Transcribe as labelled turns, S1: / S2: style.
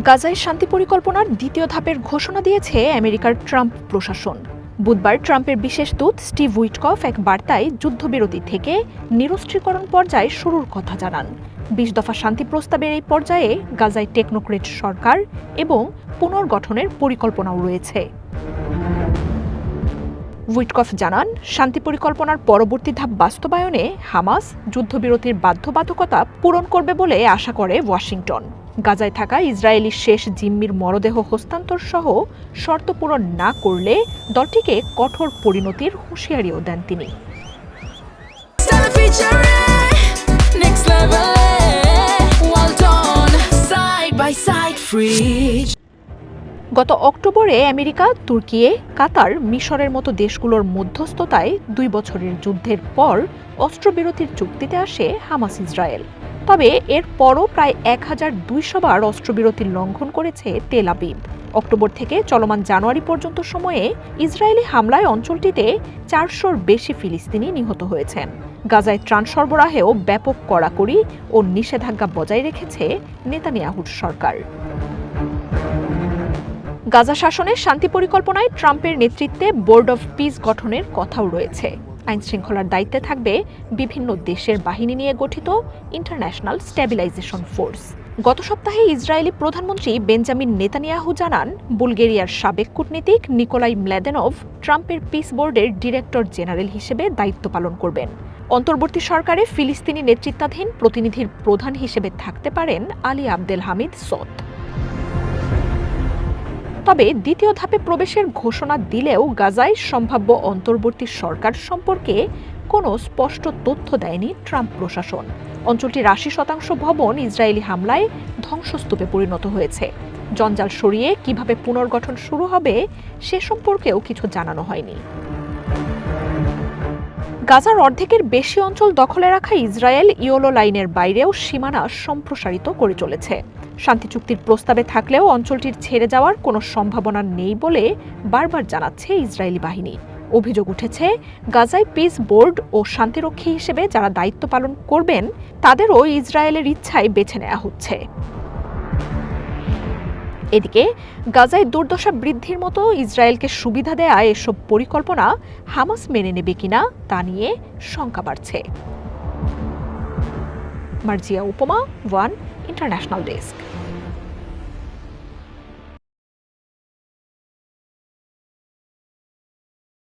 S1: গাজায় শান্তি পরিকল্পনার দ্বিতীয় ধাপের ঘোষণা দিয়েছে আমেরিকার ট্রাম্প প্রশাসন। বুধবার ট্রাম্পের বিশেষ দূত স্টিভ উইটকফ এক বার্তায় যুদ্ধবিরতি থেকে নিরস্ত্রীকরণ পর্যায়ে শুরুর কথা জানান। বিশ দফা শান্তি প্রস্তাবের এই পর্যায়ে গাজায় টেকনোক্রেট সরকার এবং পুনর্গঠনের পরিকল্পনাও রয়েছে। উইটকফ জানান শান্তি পরিকল্পনার পরবর্তী ধাপ বাস্তবায়নে হামাস যুদ্ধবিরতির বাধ্যবাধকতা পূরণ করবে বলে আশা করে ওয়াশিংটন গাজায় থাকা ইসরায়েলি শেষ জিম্মির মরদেহ হস্তান্তর সহ শর্ত পূরণ না করলে দলটিকে কঠোর পরিণতির হুঁশিয়ারিও দেন তিনি
S2: next level. Well done, side by side.
S1: গত অক্টোবরে আমেরিকা তুর্কিয়ে কাতার মিশরের মতো দেশগুলোর মধ্যস্থতায় দুই বছরের যুদ্ধের পর অস্ত্রবিরতির চুক্তিতে আসে হামাস ইসরায়েল। তবে এর পরও প্রায় এক হাজার দুইশো বার অস্ত্রবিরতির লঙ্ঘন করেছে তেল আবিব। অক্টোবর থেকে চলমান জানুয়ারি পর্যন্ত সময়ে ইসরায়েলি হামলায় অঞ্চলটিতে চারশোর বেশি ফিলিস্তিনি নিহত হয়েছেন। গাজায় ত্রাণ সরবরাহেও ব্যাপক কড়াকড়ি ও নিষেধাজ্ঞা বজায় রেখেছে নেতানিয়াহুর সরকার। গাজা শাসনের শান্তি পরিকল্পনায় ট্রাম্পের নেতৃত্বে বোর্ড অফ পিস গঠনের কথাও রয়েছে। আইন শৃঙ্খলার দায়িত্বে থাকবে বিভিন্ন দেশের বাহিনী নিয়ে গঠিত ইন্টারন্যাশনাল স্ট্যাবিলাইজেশন ফোর্স গত সপ্তাহে ইসরায়েলি প্রধানমন্ত্রী বেঞ্জামিন নেতানিয়াহু জানান, বুলগেরিয়ার সাবেক কূটনীতিক নিকোলাই ম্ল্যাদেনভ ট্রাম্পের পিস বোর্ডের ডিরেক্টর জেনারেল হিসেবে দায়িত্ব পালন করবেন। অন্তর্বর্তী সরকারে ফিলিস্তিনি নেতৃত্বাধীন প্রতিনিধির প্রধান হিসেবে থাকতে পারেন আলী আবদেল হামিদ সৎ তবে দ্বিতীয় ধাপে প্রবেশের ঘোষণা দিলেও গাজায় সম্ভাব্য অন্তর্বর্তী সরকার সম্পর্কে কোনো স্পষ্ট তথ্য দেয়নি ট্রাম্প প্রশাসন। অঞ্চলটির আশি শতাংশ ভবন ইসরায়েলি হামলায় ধ্বংসস্তূপে পরিণত হয়েছে। জঞ্জাল সরিয়ে কীভাবে পুনর্গঠন শুরু হবে সে সম্পর্কেও কিছু জানানো হয়নি। গাজার অর্ধেকের বেশি অঞ্চল দখলে রাখা ইসরায়েল ইয়োলো লাইনের বাইরেও সীমানা সম্প্রসারিত করে চলেছে। শান্তি চুক্তির প্রস্তাবে থাকলেও অঞ্চলটির ছেড়ে যাওয়ার কোনো সম্ভাবনা নেই বলে বারবার জানাচ্ছে ইসরায়েলি বাহিনী। অভিযোগ উঠেছে, গাজায় পিস বোর্ড ও শান্তিরক্ষী হিসেবে যারা দায়িত্ব পালন করবেন, তাদেরও ইসরায়েলের ইচ্ছায় বেছে নেওয়া হচ্ছে। এদিকে গাজায় দুর্দশা বৃদ্ধির মতো ইসরায়েলকে সুবিধা দেয়া এসব পরিকল্পনা হামাস মেনে নেবে কিনা তা নিয়ে শঙ্কা বাড়ছে। মার্জিয়া উপমা, ওয়ান ইন্টারন্যাশনাল ডেস্ক।